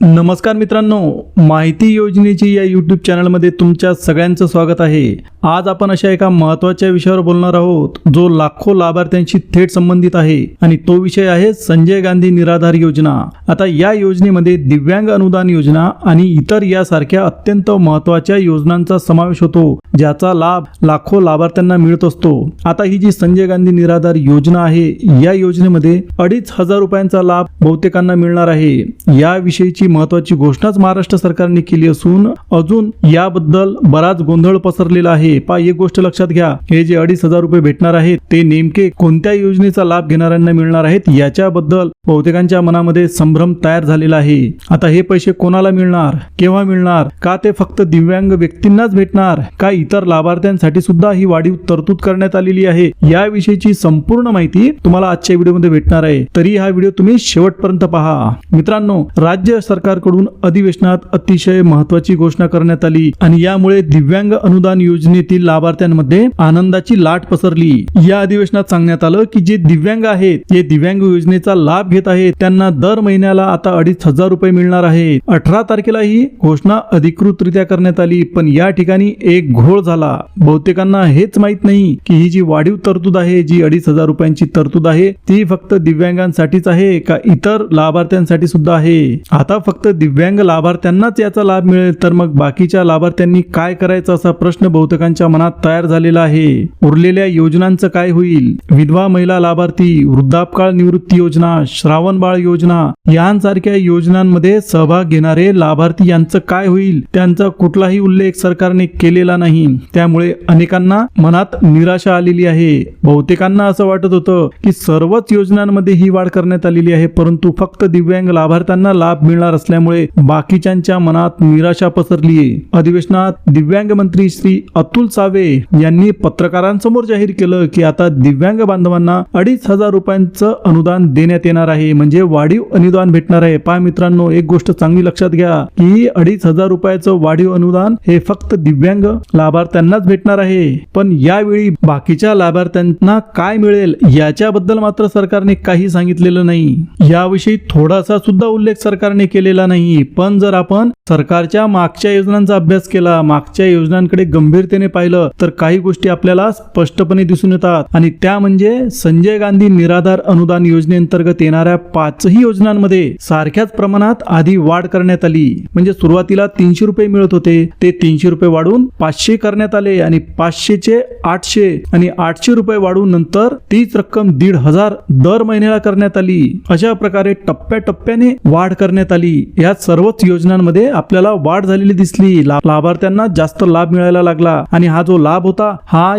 नमस्कार मित्रांनो माहिती योजनेची या यूट्यूब चॅनलमध्ये तुमच्या सगळ्यांचं स्वागत आहे. आज आपण अशा एका महत्त्वाच्या विषयावर बोलणार आहोत जो लाखो लाभार्थ्यांशी थेट संबंधित आहे आणि तो विषय आहे संजय गांधी निराधार योजना. आता या योजनेमध्ये दिव्यांग अनुदान योजना आणि इतर यासारख्या अत्यंत महत्त्वाच्या योजनांचा समावेश होतो ज्याचा लाभ लाखो लाभार्थ्यांना मिळत असतो. आता ही जी संजय गांधी निराधार योजना आहे या योजनेमध्ये अडीच हजार रुपयांचा लाभ बहुतेकांना मिळणार आहे. याविषयीची महत्वाची घोषणाच महाराष्ट्र सरकारने केली असून अजून याबद्दल बराच गोंधळ पसरलेला आहे. पा एक गोष्ट लक्षात घ्या. हे जे अडीच हजार रुपये भेटणार आहेत ते नेमके कोणत्या योजनेचा लाभ घेणाऱ्यांना मिळणार आहेत याच्याबद्दल बहुतेकांच्या मनामध्ये संभ्रम तयार झालेला आहे. आता हे पैसे कोणाला मिळणार केव्हा मिळणार का ते फक्त दिव्यांग व्यक्तींनाच भेटणार का इतर लाभार्थ्यांसाठी सुद्धा ही वाढीव तरतूद करण्यात आलेली आहे याविषयीची संपूर्ण माहिती तुम्हाला आजच्या व्हिडिओमध्ये भेटणार आहे. तरी हा व्हिडिओ तुम्ही शेवटपर्यंत पहा. मित्रांनो राज्य सरकार सरकारकडून अधिवेशनात अतिशय महत्वाची घोषणा करण्यात आली आणि यामुळे दिव्यांग अनुदान योजनेतील लाभार्थ्यांमध्ये आनंदाची लाट पसरली. या अधिवेशनात सांगण्यात आलं की जे दिव्यांग आहेत जे दिव्यांग योजनेचा लाभ घेत आहेत त्यांना दर महिन्याला आता अडीच हजार रुपये मिळणार आहे अठरा तारखेला ही घोषणा अधिकृतरित्या करण्यात आली पण या ठिकाणी एक घोळ झाला. बहुतेकांना हेच माहीत नाही की ही जी वाढीव तरतूद आहे जी अडीच हजार रुपयांची तरतूद आहे ती फक्त दिव्यांगांसाठीच आहे का इतर लाभार्थ्यांसाठी सुद्धा आहे? आता फक्त दिव्यांग लाभार्थ्यांनाच याचा लाभ मिळेल तर मग बाकीच्या लाभार्थ्यांनी काय करायचं असा प्रश्न बहुतेकांच्या मनात तयार झालेला आहे. उरलेल्या योजनांचं काय होईल? विधवा महिला लाभार्थी वृद्धापकाळ निवृत्ती योजना श्रावण बाळ योजना यांसारख्या योजनांमध्ये सहभाग घेणारे लाभार्थी यांचं काय होईल? त्यांचा कुठलाही उल्लेख सरकारने केलेला नाही. त्यामुळे अनेकांना मनात निराशा आलेली आहे. बहुतेकांना असं वाटत होतं की सर्वच योजनांमध्ये ही वाढ करण्यात आलेली आहे परंतु फक्त दिव्यांग लाभार्थ्यांना लाभ मिळणार असल्यामुळे बाकीच्यांच्या मनात निराशा पसरली आहे. अधिवेशनात दिव्यांग मंत्री श्री अतुल सावे यांनी पत्रकारांसमोर जाहीर केलं की आता दिव्यांग बांधवांना अडीच हजार रुपयांचं अनुदान देण्यात येणार आहे. म्हणजे वाढीव अनुदान भेटणार आहे. पहा मित्रांनो एक गोष्ट चांगली लक्षात घ्या की अडीच हजार रुपयाचं वाढीव अनुदान हे फक्त दिव्यांग लाभार्थ्यांनाच भेटणार आहे. पण यावेळी बाकीच्या लाभार्थ्यांना काय मिळेल याच्याबद्दल मात्र सरकारने काही सांगितलेलं नाही. याविषयी थोडासा सुद्धा उल्लेख सरकारने केलेला नाही पण जर आपण सरकारच्या मागच्या योजनांचा अभ्यास केला मागच्या योजनांकडे गंभीरतेने पाहिलं तर काही गोष्टी आपल्याला स्पष्टपणे दिसून येतात. आणि त्या म्हणजे संजय गांधी निराधार अनुदान योजनेअंतर्गत येणाऱ्या पाचही योजनांमध्ये सारख्याच प्रमाणात आधी वाढ करण्यात आली. म्हणजे सुरुवातीला तीनशे रुपये मिळत होते. ते तीनशे रुपये वाढून पाचशे करण्यात आले आणि पाचशेचे आठशे आणि आठशे रुपये वाढून नंतर तीच रक्कम दीड हजार दर महिन्याला करण्यात आली. अशा प्रकारे टप्प्याटप्प्याने वाढ करण्यात आली. या सर्वच योजनांमध्ये आपल्याला वाढ झालेली दिसली. लाभार्थ्यांना जास्त लाभ मिळायला लागला. आणि हा जो लाभ होता हा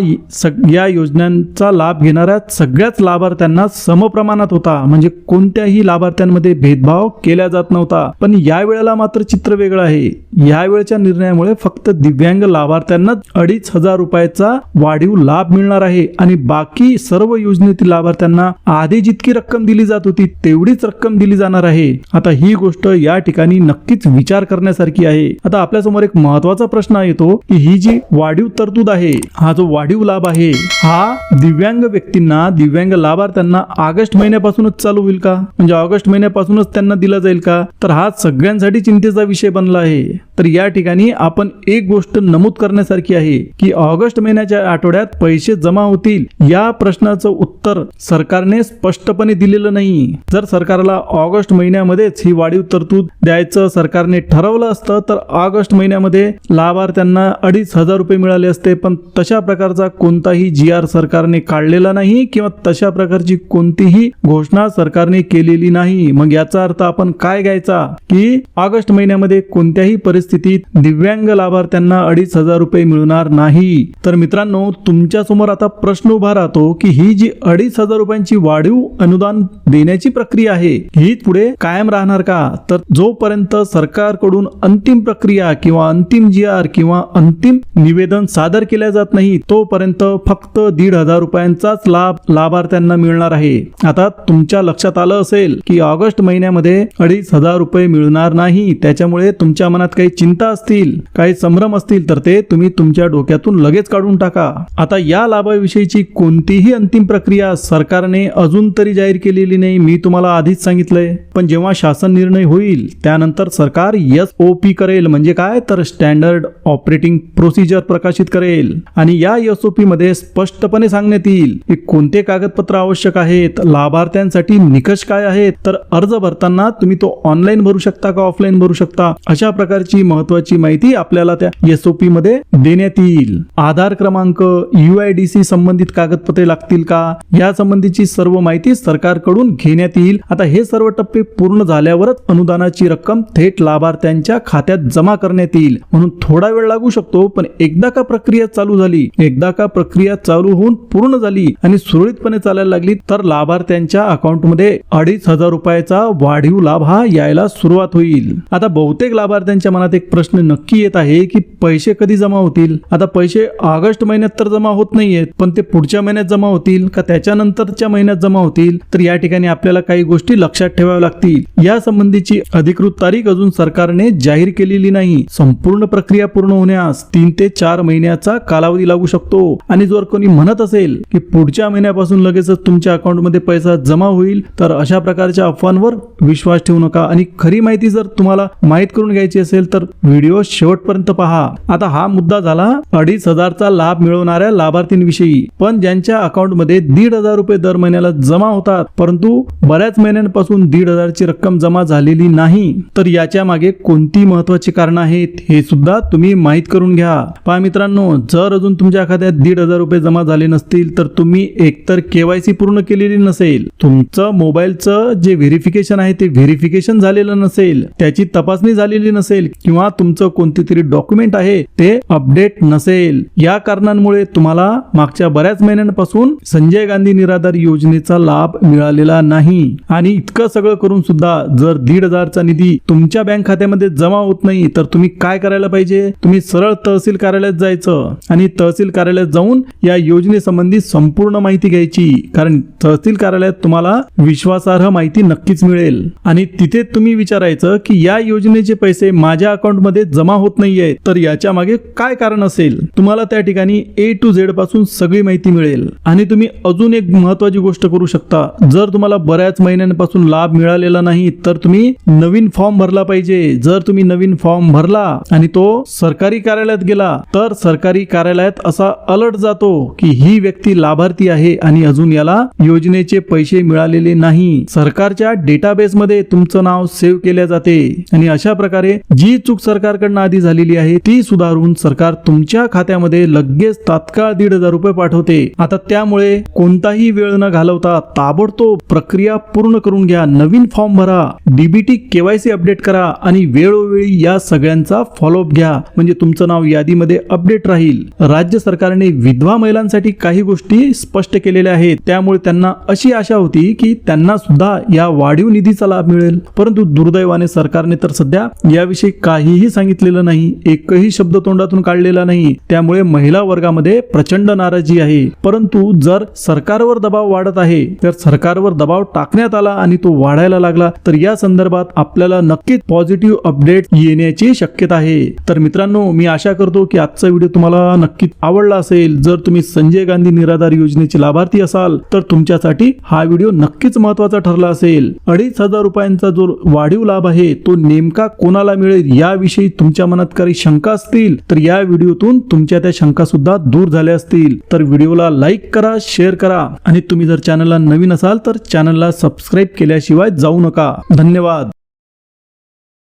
या योजनांचा लाभ घेणाऱ्या सगळ्याच लाभार्थ्यांना समप्रमाणात होता. म्हणजे कोणत्याही लाभार्थ्यांमध्ये भेदभाव केला जात नव्हता. पण या वेळेला मात्र चित्र वेगळं आहे. यावेळच्या निर्णयामुळे फक्त दिव्यांग लाभार्थ्यांना अडीच हजार रुपयाचा वाढीव लाभ मिळणार आहे. आणि बाकी सर्व योजनेतील लाभार्थ्यांना आधी जितकी रक्कम दिली जात होती तेवढीच रक्कम दिली जाणार आहे. आता ही गोष्ट या ठिकाणी नक्कीच विचार करण्यासारखी आहे. आता आपल्यासमोर एक महत्त्वाचा प्रश्न येतो की ही जी वाढीव तरतूद आहे हा जो वाढीव लाभ आहे हा दिव्यांग व्यक्तींना दिव्यांग लाभार्थ्यांना ऑगस्ट महिन्यापासूनच चालू होईल का? म्हणजे ऑगस्ट महिन्यापासूनच त्यांना दिला जाईल का? तर हा सगळ्यांसाठी चिंतेचा विषय बनला आहे. तर या ठिकाणी आपण एक गोष्ट नमूद करण्यासारखी आहे की ऑगस्ट महिन्याच्या आठवड्यात पैसे जमा होतील. या प्रश्नाचं उत्तर सरकारने स्पष्टपणे दिलेलं नाही. जर सरकारला ऑगस्ट महिन्यामध्येच ही वाढीव तरतूद द्यायचं सरकारने ठरवलं असतं तर ऑगस्ट महिन्यामध्ये लाभार्थ्यांना अडीच हजार रुपये मिळाले असते. पण तशा प्रकारचा कोणताही जी आर सरकारने काढलेला नाही किंवा तशा प्रकारची कोणतीही घोषणा सरकारने केलेली नाही. मग याचा अर्थ आपण काय घ्यायचा? की ऑगस्ट महिन्यामध्ये कोणत्याही परिस्थितीत दिव्यांग लाभार्थ्यांना अडीच हजार रुपये मिळणार नाही. तर मित्रांनो तुमच्यासमोर आता प्रश्न उभा राहतो की ही जी अडीच हजार रुपयांची वाढीव अनुदान देण्याची प्रक्रिया आहे ही पुढे कायम राहणार का? तर जोपर्यंत सरकारकडून अंतिम प्रक्रिया किंवा अंतिम जी आर किंवा अंतिम निवेदन सादर केल्या जात नाही तोपर्यंत फक्त दीड हजार रुपयांचाच लाभ लाभार्थ्यांना मिळणार आहे. आता तुमच्या लक्षात आलं असेल की ऑगस्ट महिन्यामध्ये अडीच हजार रुपये मिळणार नाही. त्याच्यामुळे तुमच्या मनात काही चिंता असतील काही संभ्रम असतील तर ते तुम्ही तुमच्या डोक्यातून लगेच काढून टाका. आता या लाभाविषयीची कोणतीही अंतिम प्रक्रिया सरकारने अजून तरी जाहीर केलेली नाही मी तुम्हाला आधीच सांगितलंय. पण जेव्हा शासन निर्णय होईल होईल. त्यानंतर सरकार एस ओ पी करेल. म्हणजे काय? तर स्टँडर्ड ऑपरेटिंग प्रोसिजर प्रकाशित करेल. आणि या एस ओ पी मध्ये स्पष्टपणे सांगण्यात येईल की कोणते कागदपत्र आवश्यक आहेत? लाभार्थ्यांसाठी निकष काय आहेत? तर अर्ज भरताना तुम्ही तो ऑनलाईन भरू शकता का ऑफलाईन भरू शकता? अशा प्रकारची महत्वाची माहिती आपल्याला त्या एस ओ पी मध्ये देण्यात येईल. आधार क्रमांक युआयडीसी संबंधित कागदपत्रे लागतील का? या संबंधीची सर्व माहिती सरकारकडून घेण्यात येईल. आता हे सर्व टप्पे पूर्ण झाल्यावरच अनुदान अनुदानाची रक्कम थेट लाभार्थ्यांच्या खात्यात जमा करण्यात येईल. म्हणून थोडा वेळ लागू शकतो पण एकदा का प्रक्रिया चालू झाली एकदा का प्रक्रिया चालू होऊन पूर्ण झाली आणि सुरळीतपणे चालायला लागली तर लाभार्थ्यांच्या अकाउंटमध्ये अडीच हजार रुपयाचा वाढीव लाभ हा यायला सुरुवात होईल. आता बहुतेक लाभार्थ्यांच्या मनात एक प्रश्न नक्की येत आहे की पैसे कधी जमा होतील? आता पैसे ऑगस्ट महिन्यात तर जमा होत नाहीयेत पण ते पुढच्या महिन्यात जमा होतील का त्याच्यानंतरच्या महिन्यात जमा होतील? तर या ठिकाणी आपल्याला काही गोष्टी लक्षात ठेवाव्या लागतील. या संबंधीची अधिकृत तारीख अजून सरकारने जाहीर केलेली नाही. संपूर्ण प्रक्रिया पूर्ण होण्यास तीन ते चार महिन्याचा कालावधी लागू शकतो. आणि जर कोणी म्हणत असेल की पुढच्या महिन्यापासून लगेचच तुमच्या अकाउंटमध्ये पैसा जमा होईल तर अशा प्रकारच्या अफवांवर विश्वास ठेवू नका. आणि खरी माहिती जर तुम्हाला माहीत करून घ्यायची असेल तर व्हिडिओ शेवटपर्यंत पहा. आता हा मुद्दा झाला अडीच हजारचा लाभ मिळवणाऱ्या लाभार्थींविषयी. पण ज्यांच्या अकाउंटमध्ये दीड हजार रुपये दर महिन्याला जमा होतात परंतु बऱ्याच महिन्यांपासून दीड हजारची रक्कम जमा झालेली नाही. नाही तर याच्या मागे कोणती महत्वाची कारण आहेत हे सुद्धा तुम्ही माहीत करून घ्या. पहा मित्रांनो जर अजून तुमच्या खात्यात दीड हजार रुपये जमा झाले नसतील तर तुम्ही एकतर केवायसी पूर्ण केलेली नसेल तुमचं मोबाईलचं जे व्हेरिफिकेशन आहे ते व्हेरिफिकेशन झालेलं नसेल त्याची तपासणी झालेली नसेल किंवा तुमचं कोणते तरी डॉक्युमेंट आहे ते अपडेट नसेल या कारणांमुळे तुम्हाला मागच्या बऱ्याच महिन्यांपासून संजय गांधी निराधार योजनेचा लाभ मिळालेला नाही. आणि इतकं सगळं करून सुद्धा जर दीड हजार हजारचा निधी तुमच्या बँक खात्यामध्ये जमा होत नाही तर तुम्ही काय करायला पाहिजे? तुम्ही सरळ तहसील कार्यालयात जायचं आणि तहसील कार्यालयात जाऊन या योजनेसंबंधी संपूर्ण माहिती घ्यायची कारण तहसील कार्यालयात तुम्हाला विश्वासार्ह माहिती नक्कीच मिळेल. आणि तिथे तुम्ही विचारायचं की या योजनेचे पैसे माझ्या अकाउंटमध्ये जमा होत नाहीये तर याच्या मागे काय कारण असेल? तुम्हाला त्या ठिकाणी ए टू झेडपासून सगळी माहिती मिळेल. आणि तुम्ही अजून एक महत्वाची गोष्ट करू शकता. जर तुम्हाला बऱ्याच महिन्यांपासून लाभ मिळालेला नाही तर तुम्ही नवीन फॉर्म भरला पाहिजे. जर तुम्ही नवीन फॉर्म भरला आणि तो सरकारी कार्यालयात गेला तर सरकारी कार्यालयात असा अलर्ट जातो की ही व्यक्ती लाभार्थी आहे आणि अजून याला योजनेचे पैसे मिळालेले नाही. सरकारच्या डेटाबेस मध्ये तुमचं नाव सेव्ह केले जाते. आणि अशा प्रकारे जी चूक सरकारकडनं आधी झालेली आहे ती सुधारून सरकार तुमच्या खात्यामध्ये लगेच तात्काळ दीड हजार रुपये पाठवते. आता त्यामुळे कोणताही वेळ न घालवता ताबडतोब प्रक्रिया पूर्ण करून घ्या. नवीन फॉर्म भरा. डीबीटी केवायसी अपडेट करा आणि वेळोवेळी या सगळ्यांचा फॉलोअप घ्या. म्हणजे तुमचं नाव यादीमध्ये अपडेट राहील. राज्य सरकारने विधवा महिलांसाठी काही गोष्टी स्पष्ट केलेल्या आहेत. त्यामुळे त्यांना अशी आशा होती की त्यांना सुद्धा या वाढीव निधीचा लाभ मिळेल. परंतु दुर्दैवाने सरकारने तर सध्या याविषयी काहीही सांगितलेलं नाही. एकही शब्द तोंडातून काढलेला नाही. त्यामुळे महिला वर्गामध्ये प्रचंड नाराजी आहे. परंतु जर सरकारवर दबाव वाढत आहे तर सरकारवर दबाव टाकण्यात आला आणि तो वाढायला लागला तर या संदर्भात आपल्याला नक्कीच पॉझिटिव्ह अपडेट येण्याची शक्यता आहे. तर मित्रांनो मी आशा करतो की आजचा व्हिडिओ तुम्हाला नक्कीच आवडला असेल. जर तुम्ही संजय गांधी निराधार योजनेचे लाभार्थी असाल तर तुमच्यासाठी हा व्हिडिओ नक्कीच महत्त्वाचा ठरला असेल. अडीच हजार रुपयांचा जो वाढीव लाभ आहे तो नेमका कोणाला मिळेल याविषयी तुमच्या मनात काही शंका असतील तर या व्हिडिओतून तुमच्या त्या शंका सुद्धा दूर झाल्या असतील. तर व्हिडिओला लाईक करा शेअर करा. आणि तुम्ही जर चॅनलला नवीन असाल तर चॅनलला सबस्क्राईब केल्याशिवाय जाऊ नका. धन्यवाद.